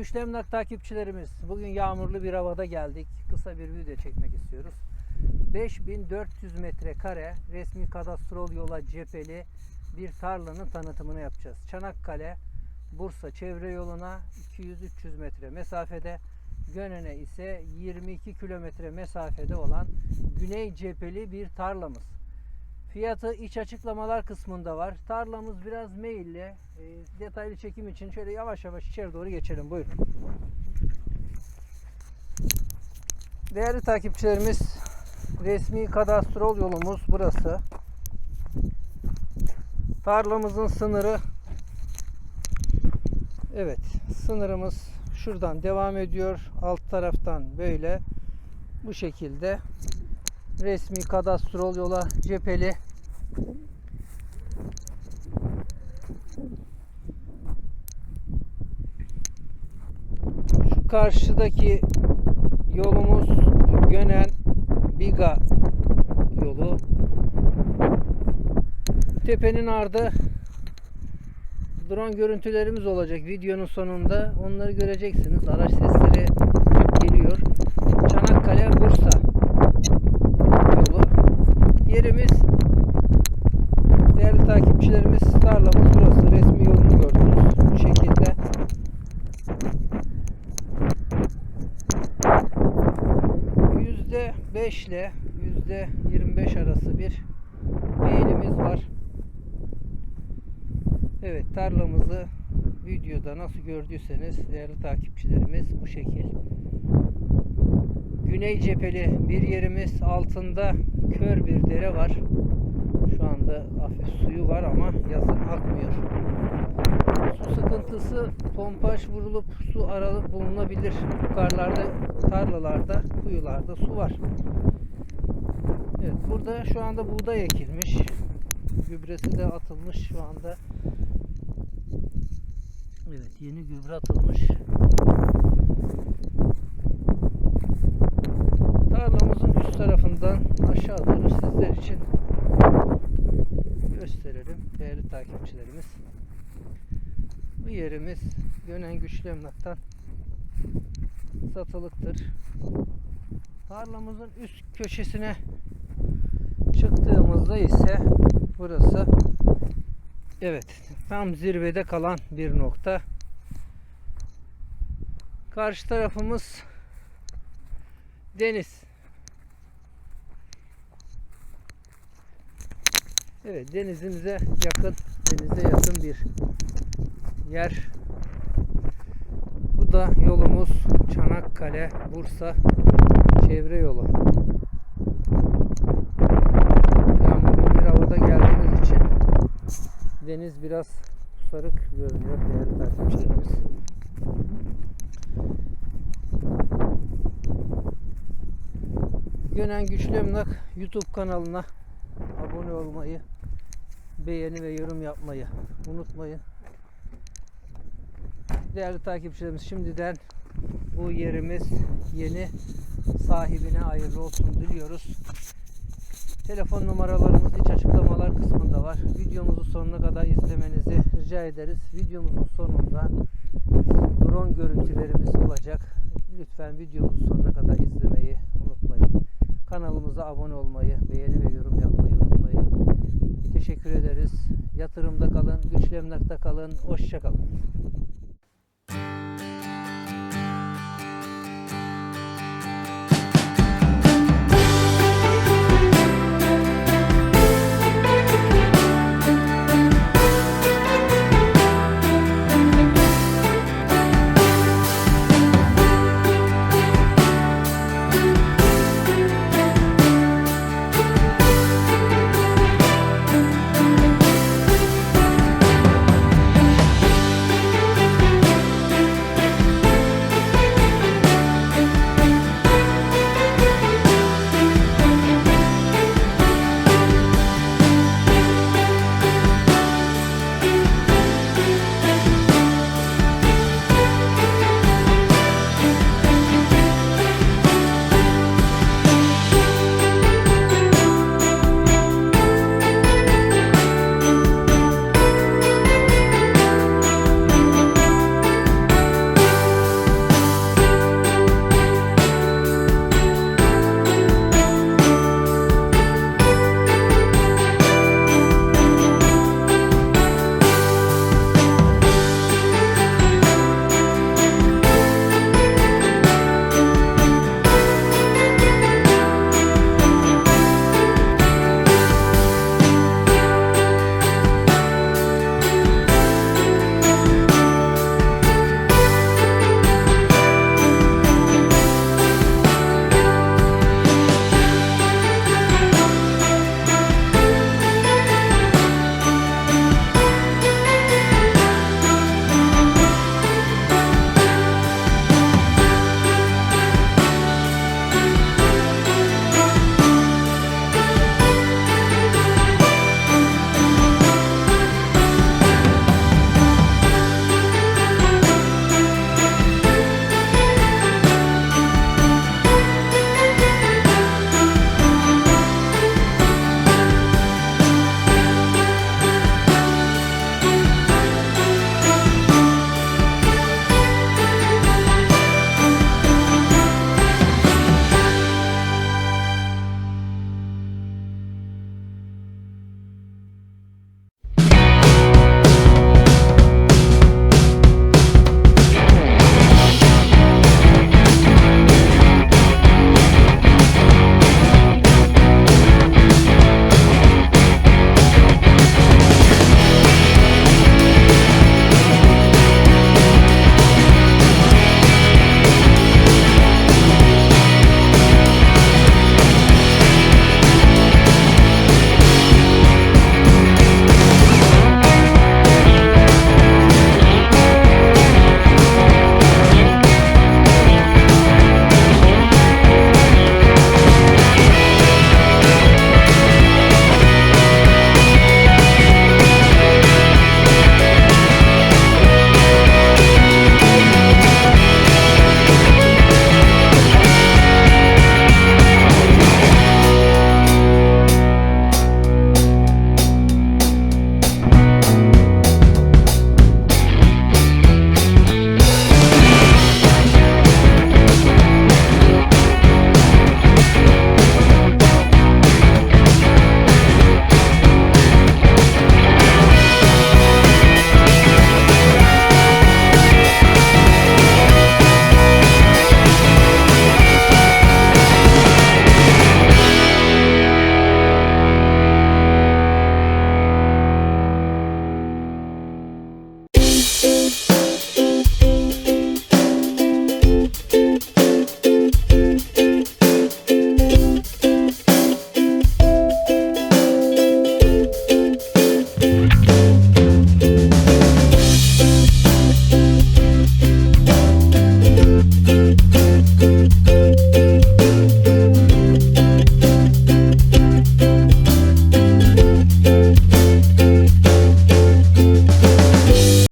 Güçlü Emlak takipçilerimiz bugün yağmurlu bir havada geldik. Kısa bir video çekmek istiyoruz. 5400 metrekare resmi kadastrol yola cepheli bir tarlanın tanıtımını yapacağız. Çanakkale Bursa çevre yoluna 200-300 metre mesafede Gönen'e ise 22 kilometre mesafede olan güney cepheli bir tarlamız. Fiyatı iç açıklamalar kısmında var. Tarlamız biraz meyilli. E, detaylı çekim için şöyle yavaş yavaş içeri doğru geçelim. Buyurun. Değerli takipçilerimiz, resmi kadastrol yolumuz burası. Tarlamızın sınırı Evet, sınırımız şuradan devam ediyor. Alt taraftan böyle bu şekilde resmi kadastrol yola cepheli. Şu karşıdaki yolumuz Gönen Biga yolu. Tepenin ardı drone görüntülerimiz olacak videonun sonunda. Onları göreceksiniz. Araç sesleri geliyor. Çanakkale Bursa. Yerimiz değerli takipçilerimiz tarlamız burası. Resmi yolunu gördünüz. Bu şekilde. Yüzde beş ile yüzde yirmi beş arası bir meyilimiz var. Evet tarlamızı videoda nasıl gördüyseniz değerli takipçilerimiz bu şekil güney cepheli bir yerimiz altında kör bir dere var. Şu anda hafif suyu var ama yazın akmıyor. Su sıkıntısı pompaj vurulup su aralıp bulunabilir. Yukarılarda tarlalarda, kuyularda su var. Evet burada şu anda buğday ekilmiş. Gübresi de atılmış şu anda. Evet yeni gübre atılmış. tarlamızın üst tarafından aşağı doğru sizler için gösterelim değerli takipçilerimiz. Bu yerimiz Gönen Güçlü Emlak'tan satılıktır. Tarlamızın üst köşesine çıktığımızda ise burası evet tam zirvede kalan bir nokta. Karşı tarafımız deniz. Evet denizimize yakın, denize yakın bir yer. Bu da yolumuz Çanakkale, Bursa çevre yolu. Yağmurlu bir havada geldiğimiz için deniz biraz sarık görünüyor değerli takipçilerimiz. Gönen Güçlü Emlak YouTube kanalına olmayı, beğeni ve yorum yapmayı unutmayın. Değerli takipçilerimiz şimdiden bu yerimiz yeni sahibine hayırlı olsun diliyoruz. Telefon numaralarımız iç açıklamalar kısmında var. Videomuzu sonuna kadar izlemenizi rica ederiz. Videomuzun sonunda drone görüntülerimiz olacak. Lütfen videomuzu sonuna kadar izlemeyi unutmayın. Kanalımıza abone olmayı, beğeni ve yorum yapmayı unutmayın. Teşekkür ederiz. Yatırımda kalın, güçlü emlakta kalın. Hoşçakalın.